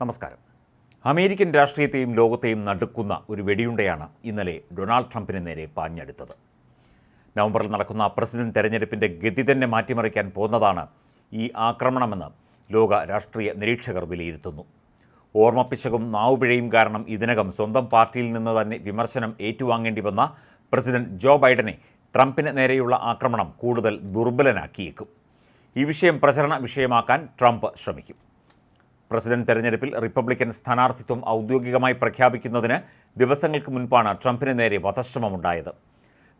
നമസ്കാരം. അമേരിക്കൻ രാഷ്ട്രീയത്തെയും ലോകത്തെയും നടുക്കുന്ന ഒരു വെടിയുണ്ടയാണ് ഇന്നലെ ഡൊണാൾഡ് ട്രംപിന് നേരെ പാഞ്ഞടുത്തത്. നവംബറിൽ നടക്കുന്ന പ്രസിഡന്റ് തെരഞ്ഞെടുപ്പിന്റെ ഗതി തന്നെ മാറ്റിമറിക്കാൻ പോന്നതാണ് ഈ ആക്രമണമെന്ന് ലോക രാഷ്ട്രീയ നിരീക്ഷകർ വിലയിരുത്തുന്നു. ഓർമ്മപ്പിശകും നാവുപിഴയും കാരണം ഇതിനകം സ്വന്തം പാർട്ടിയിൽ നിന്ന് തന്നെ വിമർശനം ഏറ്റുവാങ്ങേണ്ടി വന്ന പ്രസിഡന്റ് ജോ ബൈഡനെ ട്രംപിന് നേരെയുള്ള ആക്രമണം കൂടുതൽ ദുർബലനാക്കിയേക്കും. ഈ വിഷയം പ്രചരണ വിഷയമാക്കാൻ ട്രംപ് ശ്രമിക്കും. പ്രസിഡന്റ് തെരഞ്ഞെടുപ്പിൽ റിപ്പബ്ലിക്കൻ സ്ഥാനാർത്ഥിത്വം ഔദ്യോഗികമായി പ്രഖ്യാപിക്കുന്നതിന് ദിവസങ്ങൾക്ക് മുൻപാണ് ട്രംപിന് നേരെ വധശ്രമമുണ്ടായത്.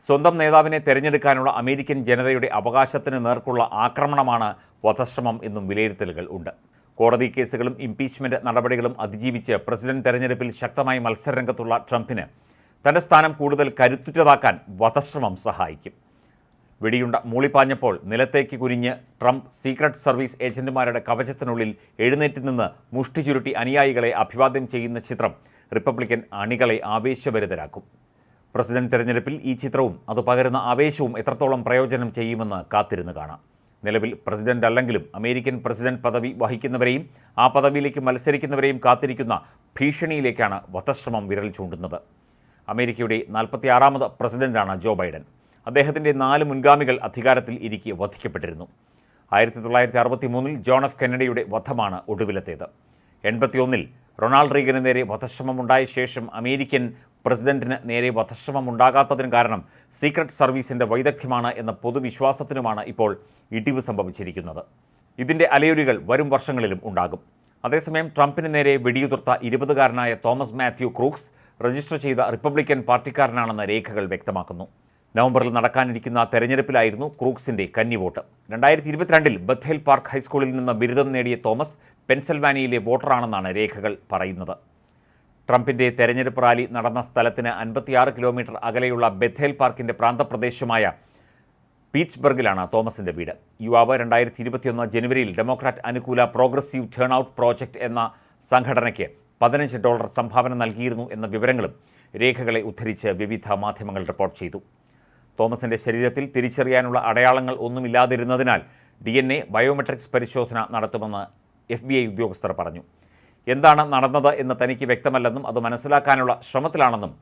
സ്വന്തം നേതാവിനെ തെരഞ്ഞെടുക്കാനുള്ള അമേരിക്കൻ ജനതയുടെ അവകാശത്തിന് നേർക്കുള്ള ആക്രമണമാണ് വധശ്രമം എന്നും വിലയിരുത്തലുകൾ ഉണ്ട്. കോടതി കേസുകളും ഇംപീച്ച്മെന്റ് നടപടികളും അതിജീവിച്ച് പ്രസിഡന്റ് തെരഞ്ഞെടുപ്പിൽ ശക്തമായി മത്സരരംഗത്തുള്ള ട്രംപിന് തന്റെ സ്ഥാനം കൂടുതൽ കരുത്തുറ്റതാക്കാൻ വധശ്രമം സഹായിക്കും. വെടിയുണ്ട മൂളിപ്പാഞ്ഞപ്പോൾ നിലത്തേക്ക് കുനിഞ്ഞ് ട്രംപ് സീക്രട്ട് സർവീസ് ഏജന്റുമാരുടെ കവചത്തിനുള്ളിൽ എഴുന്നേറ്റ് നിന്ന് മുഷ്ടി ചുരുട്ടി അനുയായികളെ അഭിവാദ്യം ചെയ്യുന്ന ചിത്രം റിപ്പബ്ലിക്കൻ അണികളെ ആവേശഭരിതരാക്കും. പ്രസിഡന്റ് തെരഞ്ഞെടുപ്പിൽ ഈ ചിത്രവും അത് പകരുന്ന ആവേശവും എത്രത്തോളം പ്രയോജനം ചെയ്യുമെന്ന് കാത്തിരുന്ന് കാണാം. നിലവിൽ പ്രസിഡന്റ് അല്ലെങ്കിലും അമേരിക്കൻ പ്രസിഡന്റ് പദവി വഹിക്കുന്നവരെയും ആ പദവിയിലേക്ക് മത്സരിക്കുന്നവരെയും കാത്തിരിക്കുന്ന ഭീഷണിയിലേക്കാണ് വധശ്രമം വിരൽ ചൂണ്ടുന്നത്. അമേരിക്കയുടെ നാൽപ്പത്തിയാറാമത് പ്രസിഡന്റാണ് ജോ ബൈഡൻ. അദ്ദേഹത്തിന്റെ നാല് മുൻഗാമികൾ അധികാരത്തിൽ ഇരിക്കെ വധിക്കപ്പെട്ടിരുന്നു. ആയിരത്തി തൊള്ളായിരത്തി അറുപത്തി മൂന്നിൽ ജോൺ എഫ് കെന്നഡിയുടെ വധമാണ് ഒടുവിലത്തേത്. എൺപത്തിയൊന്നിൽ റൊണാൾഡ് റീഗന് നേരെ വധശ്രമമുണ്ടായ ശേഷം അമേരിക്കൻ പ്രസിഡന്റിന് നേരെ വധശ്രമമുണ്ടാകാത്തതിന് കാരണം സീക്രട്ട് സർവീസിന്റെ വൈദഗ്ധ്യമാണ് എന്ന പൊതുവിശ്വാസത്തിനുമാണ് ഇപ്പോൾ ഇടിവ് സംഭവിച്ചിരിക്കുന്നത്. ഇതിന്റെ അലയൊലികൾ വരും വർഷങ്ങളിലും ഉണ്ടാകും. അതേസമയം ട്രംപിന് നേരെ വെടിയുതിർത്ത ഇരുപതുകാരനായ തോമസ് മാത്യു ക്രൂക്സ് രജിസ്റ്റർ ചെയ്ത റിപ്പബ്ലിക്കൻ പാർട്ടിക്കാരനാണെന്ന് രേഖകൾ വ്യക്തമാക്കുന്നു. നവംബറിൽ നടക്കാനിരിക്കുന്ന തെരഞ്ഞെടുപ്പിലായിരുന്നു ക്രൂക്സിന്റെ കന്നിവോട്ട്. രണ്ടായിരത്തി ഇരുപത്തിരണ്ടിൽ ബഥേൽ പാർക്ക് ഹൈസ്കൂളിൽ നിന്ന് ബിരുദം നേടിയ തോമസ് പെൻസിൽവാനിയയിലെ വോട്ടറാണെന്നാണ് രേഖകൾ പറയുന്നത്. ട്രംപിന്റെ തെരഞ്ഞെടുപ്പ് റാലി നടന്ന സ്ഥലത്തിന് അൻപത്തിയാറ് കിലോമീറ്റർ അകലെയുള്ള ബഥേൽ പാർക്കിന്റെ പ്രാന്തപ്രദേശമായ പീച്ച്ബർഗിലാണ് തോമസിന്റെ വീട്. യുവാവ് രണ്ടായിരത്തി ഇരുപത്തിയൊന്ന് ജനുവരിയിൽ ഡെമോക്രാറ്റ് അനുകൂല പ്രോഗ്രസീവ് ടേൺ ഔട്ട് പ്രോജക്റ്റ് എന്ന സംഘടനയ്ക്ക് പതിനഞ്ച് ഡോളർ സംഭാവന നൽകിയിരുന്നു എന്ന വിവരങ്ങളും രേഖകളെ ഉദ്ധരിച്ച് വിവിധ മാധ്യമങ്ങൾ റിപ്പോർട്ട് ചെയ്തു. തോമസിന്റെ ശരീരത്തിൽ തിരിച്ചറിയാനുള്ള അടയാളങ്ങൾ ഒന്നുമില്ലാതിരുന്നതിനാൽ ഡി എൻ എ ബയോമെട്രിക്സ് പരിശോധന നടത്തുമെന്ന് എഫ് ബി ഐ ഉദ്യോഗസ്ഥർ പറഞ്ഞു. എന്താണ് നടന്നത് എന്ന് തനിക്ക് വ്യക്തമല്ലെന്നും അത് മനസ്സിലാക്കാനുള്ള ശ്രമത്തിലാണെന്നും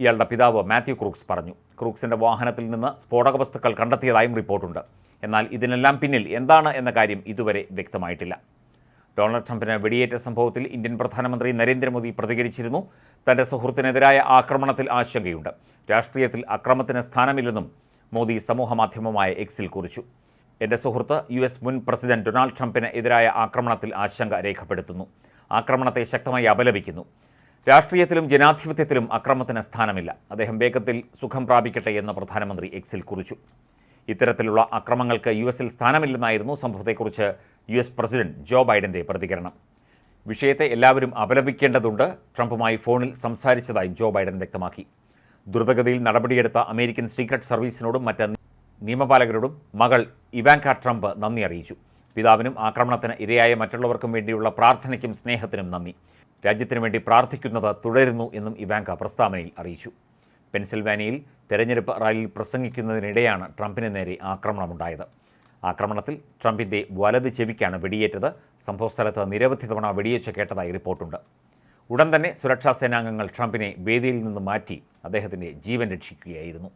ഇയാളുടെ പിതാവ് മാത്യു ക്രൂക്സ് പറഞ്ഞു. ക്രൂക്സിന്റെ വാഹനത്തിൽ നിന്ന് സ്ഫോടക വസ്തുക്കൾ കണ്ടെത്തിയതായും റിപ്പോർട്ടുണ്ട്. എന്നാൽ ഇതിനെല്ലാം പിന്നിൽ എന്താണ് എന്ന കാര്യം ഇതുവരെ വ്യക്തമായിട്ടില്ല. ഡൊണാൾഡ് ട്രംപിന് വെടിയേറ്റ സംഭവത്തിൽ ഇന്ത്യൻ പ്രധാനമന്ത്രി നരേന്ദ്രമോദി പ്രതികരിച്ചിരുന്നു. തന്റെ സുഹൃത്തിനെതിരായ ആക്രമണത്തിൽ ആശങ്കയുണ്ട്. രാഷ്ട്രീയത്തിൽ അക്രമത്തിന് സ്ഥാനമില്ലെന്നും മോദി സമൂഹമാധ്യമമായ എക്സിൽ കുറിച്ചു. എന്റെ സുഹൃത്ത് യു എസ് മുൻ പ്രസിഡന്റ് ഡൊണാൾഡ് ട്രംപിന് എതിരായ ആക്രമണത്തിൽ ആശങ്ക രേഖപ്പെടുത്തുന്നു. ആക്രമണത്തെ ശക്തമായി അപലപിക്കുന്നു. രാഷ്ട്രീയത്തിലും ജനാധിപത്യത്തിലും അക്രമത്തിന് സ്ഥാനമില്ല. അദ്ദേഹം വേഗത്തിൽ സുഖം പ്രാപിക്കട്ടെ എന്ന് പ്രധാനമന്ത്രി എക്സിൽ കുറിച്ചു. ഇത്തരത്തിലുള്ള അക്രമങ്ങൾക്ക് യു എസിൽ സ്ഥാനമില്ലെന്നായിരുന്നു സംഭവത്തെക്കുറിച്ച് യു എസ് പ്രസിഡന്റ് ജോ ബൈഡന്റെ പ്രതികരണം. വിഷയത്തെ എല്ലാവരും അപലപിക്കേണ്ടതുണ്ട്. ട്രംപുമായി ഫോണിൽ സംസാരിച്ചതായും ജോ ബൈഡൻ വ്യക്തമാക്കി. ദ്രുതഗതിയിൽ നടപടിയെടുത്ത അമേരിക്കൻ സീക്രട്ട് സർവീസിനോടും മറ്റ് നിയമപാലകരോടും മകൾ ഇവാങ്ക ട്രംപ് നന്ദി അറിയിച്ചു. പിതാവിനും ആക്രമണത്തിന് ഇരയായ മറ്റുള്ളവർക്കും വേണ്ടിയുള്ള പ്രാർത്ഥനയ്ക്കും സ്നേഹത്തിനും നന്ദി. രാജ്യത്തിനു വേണ്ടി പ്രാർത്ഥിക്കുന്നത് തുടരുന്നു എന്നും ഇവാങ്ക പ്രസ്താവനയിൽ അറിയിച്ചു. പെൻസിൽവാനിയയിൽ തെരഞ്ഞെടുപ്പ് റാലിയിൽ പ്രസംഗിക്കുന്നതിനിടെയാണ് ട്രംപിന് നേരെ ആക്രമണമുണ്ടായത്. ആക്രമണത്തിൽ ട്രംപിന്റെ വലത് ചെവിക്കാണ് വെടിയേറ്റത്. സംഭവസ്ഥലത്ത് നിരവധി തവണ വെടിയേച്ച് കേട്ടതായി റിപ്പോർട്ടുണ്ട്. ഉടൻ തന്നെ സുരക്ഷാ സേനാംഗങ്ങൾ ട്രംപിനെ വേദിയിൽ നിന്ന് മാറ്റി അദ്ദേഹത്തിന്റെ ജീവൻ രക്ഷിക്കുകയായിരുന്നു.